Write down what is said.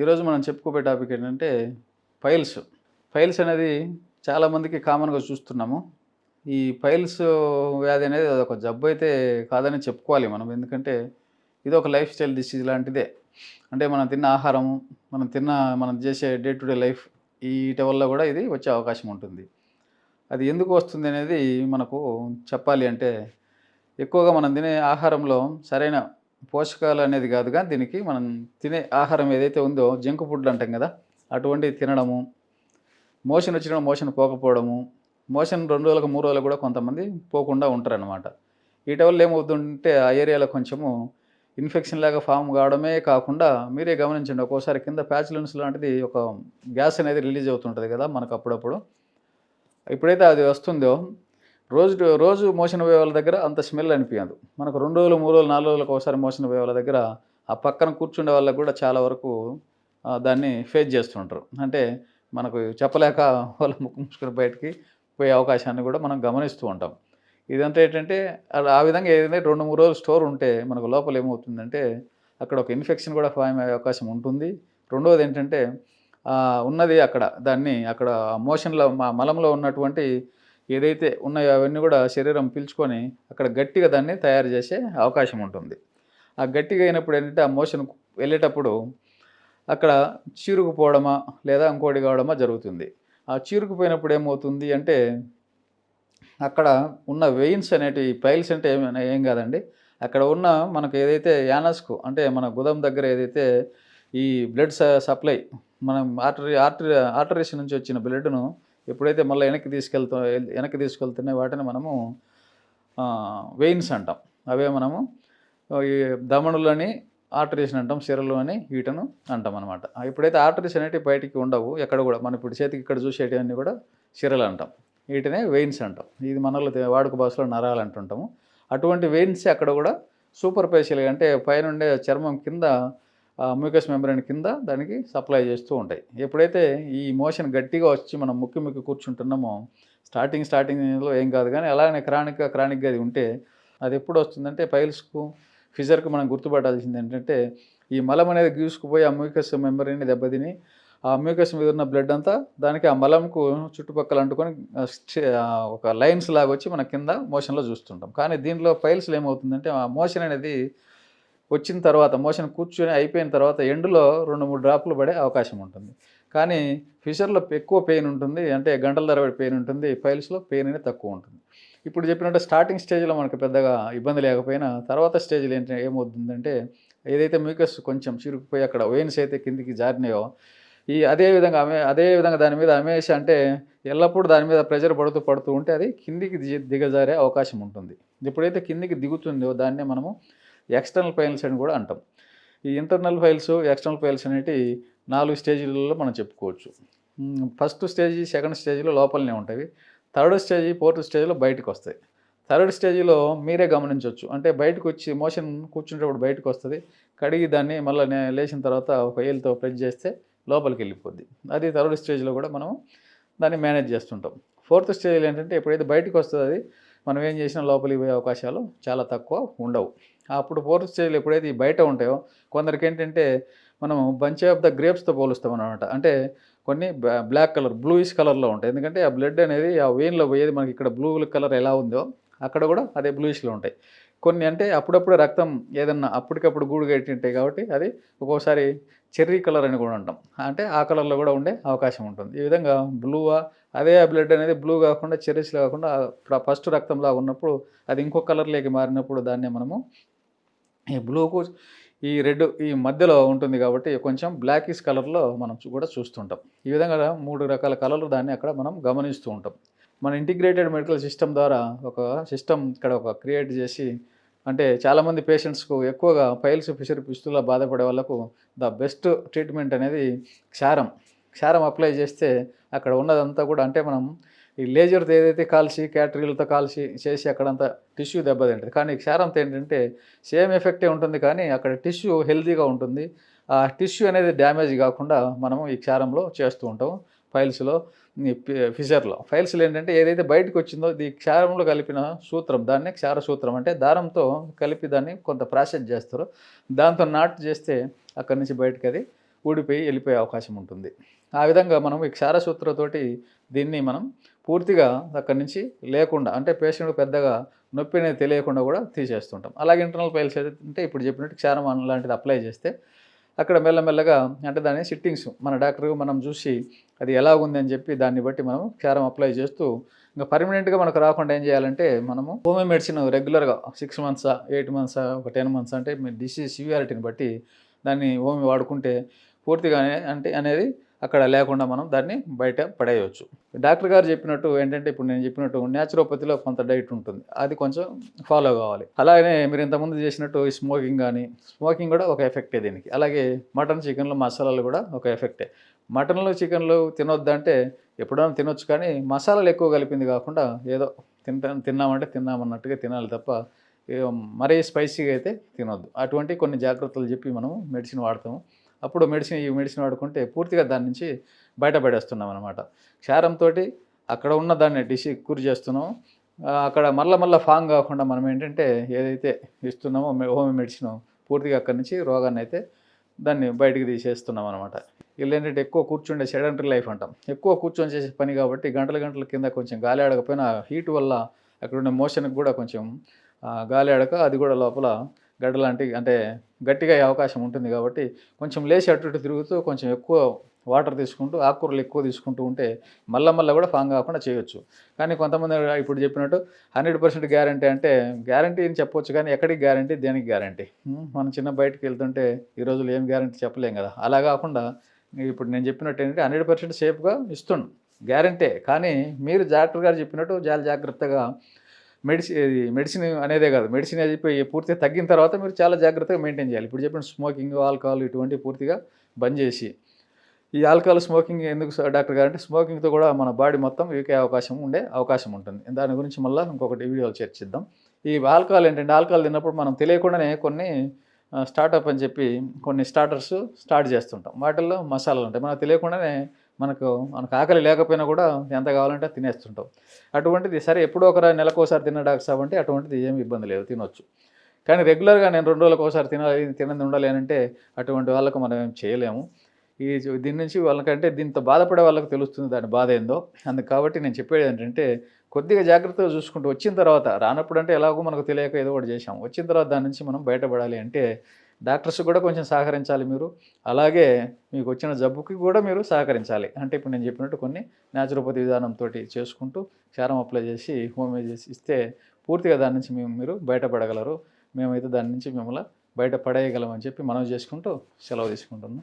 ఈరోజు మనం చెప్పుకోబోయే టాపిక్ ఏంటంటే ఫైల్స్. ఫైల్స్ అనేది చాలామందికి కామన్గా చూస్తున్నాము. ఈ పైల్స్ వ్యాధి అనేది అదొక జబ్బు అయితే కాదని చెప్పుకోవాలి మనం. ఎందుకంటే ఇది ఒక లైఫ్ స్టైల్ డిసీజ్ లాంటిదే. అంటే మనం తిన్న ఆహారం మనం తిన్న మనం చేసే డే టు డే లైఫ్ వీటి వల్ల కూడా ఇది వచ్చే అవకాశం ఉంటుంది. అది ఎందుకు వస్తుంది అనేది మనకు చెప్పాలి అంటే ఎక్కువగా మనం తినే ఆహారంలో సరైన పోషకాలు అనేది కాదుగా దీనికి మనం తినే ఆహారం ఏదైతే ఉందో జంక్ ఫుడ్లు అంటాం కదా అటువంటివి తినడము మోషన్ వచ్చిన మోషన్ పోకపోవడము మోషన్ రెండు రోజులకు మూడు రోజులకు కూడా కొంతమంది పోకుండా ఉంటారనమాట వీటి వల్ల ఏమవుతుంటే ఆ ఏరియాలో కొంచెము ఇన్ఫెక్షన్ లాగా ఫామ్ కావడమే కాకుండా మీరే గమనించండి ఒక్కోసారి కింద ప్యాచులెన్స్ లాంటిది ఒక గ్యాస్ అనేది రిలీజ్ అవుతుంటుంది కదా మనకు అప్పుడప్పుడు. ఎప్పుడైతే అది వస్తుందో రోజు రోజు మోషన్ వేవాల దగ్గర అంత స్మెల్ అనిపించదు. మనకు రెండు రోజులు మూడు రోజులు నాలుగు రోజులకు ఒకసారి మోషన్ వేవాల దగ్గర ఆ పక్కన కూర్చుండే వాళ్ళకి కూడా చాలా వరకు దాన్ని ఫేస్ చేస్తుంటారు. అంటే మనకు చెప్పలేక వాళ్ళ ముక్కు ముసుకుని బయటికి పోయే అవకాశాన్ని కూడా మనం గమనిస్తూ ఉంటాం. ఇదంతా ఏంటంటే ఆ విధంగా ఏదైతే రెండు మూడు రోజులు స్టోర్ ఉంటే మనకు లోపల ఏమవుతుందంటే అక్కడ ఒక ఇన్ఫెక్షన్ కూడా ఫామ్ అయ్యే అవకాశం ఉంటుంది. రెండవది ఏంటంటే ఉన్నది అక్కడ దాన్ని అక్కడ మోషన్లో మా మలంలో ఉన్నటువంటి ఏదైతే ఉన్నాయో అవన్నీ కూడా శరీరం పీల్చుకొని అక్కడ గట్టిగా దాన్ని తయారు చేసే అవకాశం ఉంటుంది. ఆ గట్టిగా అయినప్పుడు ఏంటంటే ఆ మోషన్ వెళ్ళేటప్పుడు అక్కడ చీరుకుపోవడమా లేదా ఇంకోటి కావడమా జరుగుతుంది. ఆ చీరుకుపోయినప్పుడు ఏమవుతుంది అంటే అక్కడ ఉన్న వెయిన్స్ అనేటివి పైల్స్ అంటే ఏమైనా ఏం కాదండి. అక్కడ ఉన్న మనకు ఏదైతే యానస్కు అంటే మన గుదం దగ్గర ఏదైతే ఈ బ్లడ్ సప్లై మనం ఆర్టరీ ఆర్టరీ ఆర్టరీస్ నుంచి వచ్చిన బ్లడ్ను ఎప్పుడైతే మళ్ళీ వెనక్కి తీసుకెళ్తా వెనక్కి తీసుకెళ్తున్నాయి వాటిని మనము వెయిన్స్ అంటాం. అవే మనము ఈ దమణులని ఆర్టరీస్ అంటాం సిరలు అని వీటను అంటాం అనమాట ఎప్పుడైతే ఆర్టరీస్ అనేవి బయటికి ఉండవు. ఎక్కడ కూడా మనం ఇప్పుడు చేతికి ఇక్కడ చూసేటివన్నీ కూడా సిరలు అంటాం. వీటినే వెయిన్స్ అంటాం. ఇది మనలో వాడుక భాషలో నరాలు అంటుంటాము. అటువంటి వెయిన్స్ అక్కడ కూడా సూపర్ ఫేషియల్ అంటే పైనుండే చర్మం కింద మ్యూకస్ మెంబ్రైన్ కింద దానికి సప్లై చేస్తూ ఉంటాయి. ఎప్పుడైతే ఈ మోషన్ గట్టిగా వచ్చి మనం ముక్కి ముక్కి కూర్చుంటున్నామో స్టార్టింగ్ స్టార్టింగ్లో ఏం కాదు కానీ అలానే క్రానిక్గా క్రానిక్గా అది ఉంటే అది ఎప్పుడు వస్తుందంటే పైల్స్కు ఫిజర్కు మనం గుర్తుపట్టాల్సింది ఏంటంటే ఈ మలం అనేది గీసుకుపోయి ఆ మ్యూకస్ మెంబరీని దెబ్బతిని ఆ మ్యూకస్ మీద ఉన్న బ్లడ్ అంతా దానికి ఆ మలంకు చుట్టుపక్కల అంటుకొని ఒక లైన్స్ లాగా వచ్చి మన కింద మోషన్లో చూస్తుంటాం. కానీ దీంట్లో పైల్స్లో ఏమవుతుందంటే ఆ మోషన్ అనేది వచ్చిన తర్వాత మోషన్ కూర్చొని అయిపోయిన తర్వాత ఎండులో రెండు మూడు డ్రాప్లు పడే అవకాశం ఉంటుంది. కానీ ఫిషర్లో ఎక్కువ పెయిన్ ఉంటుంది అంటే గంటల తరబడి పెయిన్ ఉంటుంది ఫైల్స్లో పెయిన్ అనేది తక్కువ ఉంటుంది. ఇప్పుడు చెప్పినట్టు స్టార్టింగ్ స్టేజ్లో మనకు పెద్దగా ఇబ్బంది లేకపోయినా తర్వాత స్టేజ్లో ఏంటి ఏమవుతుందంటే ఏదైతే మ్యూకస్ కొంచెం చిరుకుపోయి అక్కడ వెయిన్స్ అయితే కిందికి జారినాయో ఈ అదే విధంగా అమే అదే విధంగా దాని మీద అమేసి అంటే ఎల్లప్పుడూ దాని మీద ప్రెషర్ పడుతూ పడుతూ ఉంటే అది కిందికి దిగజారే అవకాశం ఉంటుంది. ఎప్పుడైతే కిందికి దిగుతుందో దాన్నే మనము ఎక్స్టర్నల్ ఫైల్స్ అని కూడా అంటాం. ఈ ఇంటర్నల్ ఫైల్స్ ఎక్స్టర్నల్ ఫైల్స్ అనేవి నాలుగు స్టేజీలలో మనం చెప్పుకోవచ్చు. ఫస్ట్ స్టేజ్ సెకండ్ స్టేజ్లో లోపలనే ఉంటాయి. థర్డ్ స్టేజ్ ఫోర్త్ స్టేజ్లో బయటకు వస్తాయి. థర్డ్ స్టేజ్లో మీరే గమనించవచ్చు. అంటే బయటకు వచ్చి మోషన్ కూర్చుంటేప్పుడు బయటకు వస్తుంది కడిగి దాన్ని మళ్ళీ లేచిన తర్వాత ఒక ఏళ్ళతో ప్రెస్ చేస్తే లోపలికి వెళ్ళిపోద్ది. అది థర్డ్ స్టేజ్లో కూడా మనం దాన్ని మేనేజ్ చేస్తుంటాం. ఫోర్త్ స్టేజ్లో ఏంటంటే ఎప్పుడైతే బయటకు వస్తుంది అది మనం ఏం చేసినా లోపలికి పోయే అవకాశాలు చాలా తక్కువ ఉండవు. అప్పుడు ఫోర్త్ స్టేజ్లో ఎప్పుడైతే ఈ బయట ఉంటాయో కొందరికి ఏంటంటే మనం బంచ్ ఆఫ్ ద గ్రేప్స్తో పోలుస్తాం అనమాట అంటే కొన్ని బ్లాక్ కలర్ బ్లూయిష్ కలర్లో ఉంటాయి. ఎందుకంటే ఆ బ్లడ్ అనేది ఆ వెయిన్లో పోయేది మనకి ఇక్కడ బ్లూ కలర్ ఎలా ఉందో అక్కడ కూడా అదే బ్లూయిష్లో ఉంటాయి. కొన్ని అంటే అప్పుడప్పుడు రక్తం ఏదన్నా అప్పటికప్పుడు గూడు కట్టి ఉంటాయి కాబట్టి అది ఒక్కోసారి చెర్రీ కలర్ అని కూడా అంటాం. అంటే ఆ కలర్లో కూడా ఉండే అవకాశం ఉంటుంది. ఈ విధంగా బ్లూవా అదే ఆ బ్లడ్ అనేది బ్లూ కాకుండా చెర్రీస్లో కాకుండా ఫస్ట్ రక్తంలా ఉన్నప్పుడు అది ఇంకో కలర్లోకి మారినప్పుడు దాన్నే మనము ఈ బ్లూకు ఈ రెడ్ ఈ మధ్యలో ఉంటుంది కాబట్టి కొంచెం బ్లాకిష్ కలర్లో మనం కూడా చూస్తుంటాం. ఈ విధంగా మూడు రకాల కలర్లు దాన్ని అక్కడ మనం గమనిస్తూ ఉంటాం. మన ఇంటిగ్రేటెడ్ మెడికల్ సిస్టమ్ ద్వారా ఒక సిస్టమ్ ఇక్కడ ఒక క్రియేట్ చేసి అంటే చాలామంది పేషెంట్స్కు ఎక్కువగా పైల్స్ ఫిషర్ పిస్తుల బాధపడే వాళ్ళకు ద బెస్ట్ ట్రీట్మెంట్ అనేది క్షారం. క్షారం అప్లై చేస్తే అక్కడ ఉన్నదంతా కూడా అంటే మనం ఈ లేజర్తో ఏదైతే కాల్చి క్యాటరీలతో కాల్చి చేసి అక్కడంతా టిష్యూ దెబ్బతింటుంది. కానీ క్షారంతో ఏంటంటే సేమ్ ఎఫెక్టే ఉంటుంది కానీ అక్కడ టిష్యూ హెల్తీగా ఉంటుంది. ఆ టిష్యూ అనేది డ్యామేజ్ కాకుండా మనము ఈ క్షారంలో చేస్తూ ఉంటాం ఫైల్స్లో ఫిజర్లో. ఫైల్స్లో ఏంటంటే ఏదైతే బయటకు వచ్చిందో ఈ క్షారంలో కలిపిన సూత్రం దాన్ని క్షార సూత్రం అంటే దారంతో కలిపి దాన్ని కొంత ప్రాసెస్ చేస్తారు. దాంతో నాటు చేస్తే అక్కడి నుంచి బయటకు అది ఊడిపోయి వెళ్ళిపోయే అవకాశం ఉంటుంది. ఆ విధంగా మనం ఈ క్షారసూత్రతోటి దీన్ని మనం పూర్తిగా అక్కడి నుంచి లేకుండా అంటే పేషెంట్ పెద్దగా నొప్పి అనేది తెలియకుండా కూడా తీసేస్తుంటాం. అలాగే ఇంటర్నల్ పైల్స్ అంటే ఇప్పుడు చెప్పినట్టు క్షారం లాంటిది అప్లై చేస్తే అక్కడ మెల్లమెల్లగా అంటే దాని సిట్టింగ్స్ మన డాక్టర్ మనం చూసి అది ఎలా ఉంది అని చెప్పి దాన్ని బట్టి మనం క్షారం అప్లై చేస్తూ ఇంకా పర్మనెంట్గా మనకు రాకుండా ఏం చేయాలంటే మనము హోమియో మెడిసిన్ రెగ్యులర్గా సిక్స్ మంత్సా ఎయిట్ మంత్సా ఒక టెన్ మంత్స్ అంటే మీ డిసీజ్ సివియారిటీని బట్టి దాన్ని హోమియో వాడుకుంటే పూర్తిగానే అంటే అనేది అక్కడ లేకుండా మనం దాన్ని బయట పడేయవచ్చు డాక్టర్ గారు చెప్పినట్టు ఏంటంటే ఇప్పుడు నేను చెప్పినట్టు న్యాచురోపతిలో కొంత డైట్ ఉంటుంది. అది కొంచెం ఫాలో కావాలి. అలాగే మీరు ఇంతకుముందు చేసినట్టు ఈ స్మోకింగ్ కానీ స్మోకింగ్ కూడా ఒక ఎఫెక్టే దీనికి. అలాగే మటన్ చికెన్లో మసాలాలు కూడా ఒక ఎఫెక్టే మటన్లు చికెన్లు తినొద్దంటే ఎప్పుడైనా తినొచ్చు కానీ మసాలాలు ఎక్కువ కలిపింది కాకుండా ఏదో తింటా తిన్నామంటే తిన్నామన్నట్టుగా తినాలి తప్ప మరీ స్పైసీగా అయితే తినొద్దు. అటువంటి కొన్ని జాగ్రత్తలు చెప్పి మనము మెడిసిన్ వాడతాము. అప్పుడు మెడిసిన్ ఈ మెడిసిన్ వాడుకుంటే పూర్తిగా దాని నుంచి బయటపడేస్తున్నాం అనమాట క్షారంతో అక్కడ ఉన్న దాన్ని డిసి కూర చేస్తున్నాం. అక్కడ మళ్ళా మళ్ళీ ఫామ్ కాకుండా మనం ఏంటంటే ఏదైతే ఇస్తున్నామో హోమ్ మెడిసిన్ పూర్తిగా అక్కడి నుంచి రోగాన్ని అయితే దాన్ని బయటికి తీసేస్తున్నాం అనమాట వీళ్ళు ఏంటంటే ఎక్కువ కూర్చుండే సెడెంటరీ లైఫ్ అంటాం. ఎక్కువ కూర్చొని చేసే పని కాబట్టి గంటల గంటల కింద కొంచెం గాలి ఆడకపోయినా హీట్ వల్ల అక్కడ ఉండే మోషన్కి కూడా కొంచెం గాలి ఆడక అది కూడా లోపల గడ్డ లాంటి అంటే గట్టిగా అయ్యే అవకాశం ఉంటుంది కాబట్టి కొంచెం లేచి అటు ఇటు తిరుగుతూ కొంచెం ఎక్కువ వాటర్ తీసుకుంటూ ఆకుకూరలు ఎక్కువ తీసుకుంటూ ఉంటే మళ్ళా మళ్ళీ కూడా ఫామ్ కాకుండా చేయొచ్చు. కానీ కొంతమంది ఇప్పుడు చెప్పినట్టు హండ్రెడ్ పర్సెంట్ గ్యారంటీ అంటే గ్యారంటీ అని చెప్పొచ్చు కానీ ఎక్కడికి గ్యారంటీ దేనికి గ్యారంటీ? మనం చిన్న బయటకు వెళ్తుంటే ఈ రోజులు ఏం గ్యారంటీ చెప్పలేం కదా. అలా కాకుండా ఇప్పుడు నేను చెప్పినట్టు ఏంటంటే హండ్రెడ్ పర్సెంట్ సేఫ్గా ఇస్తున్నాను గ్యారంటీ. కానీ మీరు డాక్టర్ గారు చెప్పినట్టు చాలా జాగ్రత్తగా మెడిసిన్ మెడిసిన్ అనేదే కాదు. మెడిసిన్ అయిపోయి పూర్తిగా తగ్గిన తర్వాత మీరు చాలా జాగ్రత్తగా మెయింటైన్ చేయాలి. ఇప్పుడు చెప్పిన స్మోకింగ్ ఆల్కహాల్ ఇటువంటి పూర్తిగా బంద్ చేసి. ఈ ఆల్కహాల్ స్మోకింగ్ ఎందుకు డాక్టర్ గారు అంటే స్మోకింగ్తో కూడా మన బాడీ మొత్తం వీకే అవకాశం ఉండే అవకాశం ఉంటుంది. దాని గురించి మళ్ళీ ఇంకొకటి వీడియోలు చర్చిద్దాం ఈ ఆల్కహాల్ ఏంటంటే ఆల్కహాల్ తిన్నప్పుడు మనం తెలియకుండానే కొన్ని స్టార్టప్ అని చెప్పి కొన్ని స్టార్టర్స్ స్టార్ట్ చేస్తుంటాం. వాటిల్లో మసాలాలు ఉంటాయి. మనకు తెలియకుండానే మనకు మనకు ఆకలి లేకపోయినా కూడా ఎంత కావాలంటే తినేస్తుంటాం. అటువంటిది సరే ఎప్పుడో ఒక నెలకోసారి తిన్న డాక్టర్ అంటే అటువంటిది ఏమి ఇబ్బంది లేదు తినొచ్చు. కానీ రెగ్యులర్గా నేను రెండు రోజులకు ఒకసారి తినాలి తినది ఉండాలి అటువంటి వాళ్ళకు మనం ఏం చేయలేము. ఈ దీని నుంచి వాళ్ళకంటే దీంతో బాధపడే వాళ్ళకి తెలుస్తుంది దాని బాధ ఏందో. అందుకు కాబట్టి నేను చెప్పేది ఏంటంటే కొద్దిగా జాగ్రత్తగా చూసుకుంటూ వచ్చిన తర్వాత రానప్పుడు అంటే ఎలాగో మనకు తెలియక ఏదో ఒకటి చేసాం వచ్చిన తర్వాత దాని నుంచి మనం బయటపడాలి అంటే డాక్టర్స్ కూడా కొంచెం సహకరించాలి మీరు. అలాగే మీకు వచ్చిన జబ్బుకి కూడా మీరు సహకరించాలి. అంటే ఇప్పుడు నేను చెప్పినట్టు కొన్ని న్యాచురోపతి విధానంతో చేసుకుంటూ క్షారం అప్లై చేసి హోమియో చేసి ఇస్తే పూర్తిగా దాని నుంచి మేము మీరు బయటపడగలరు. మేమైతే దాని నుంచి మిమ్మల్ని బయట పడేయగలమని చెప్పి మనం చేసుకుంటూ సెలవు తీసుకుంటున్నాం.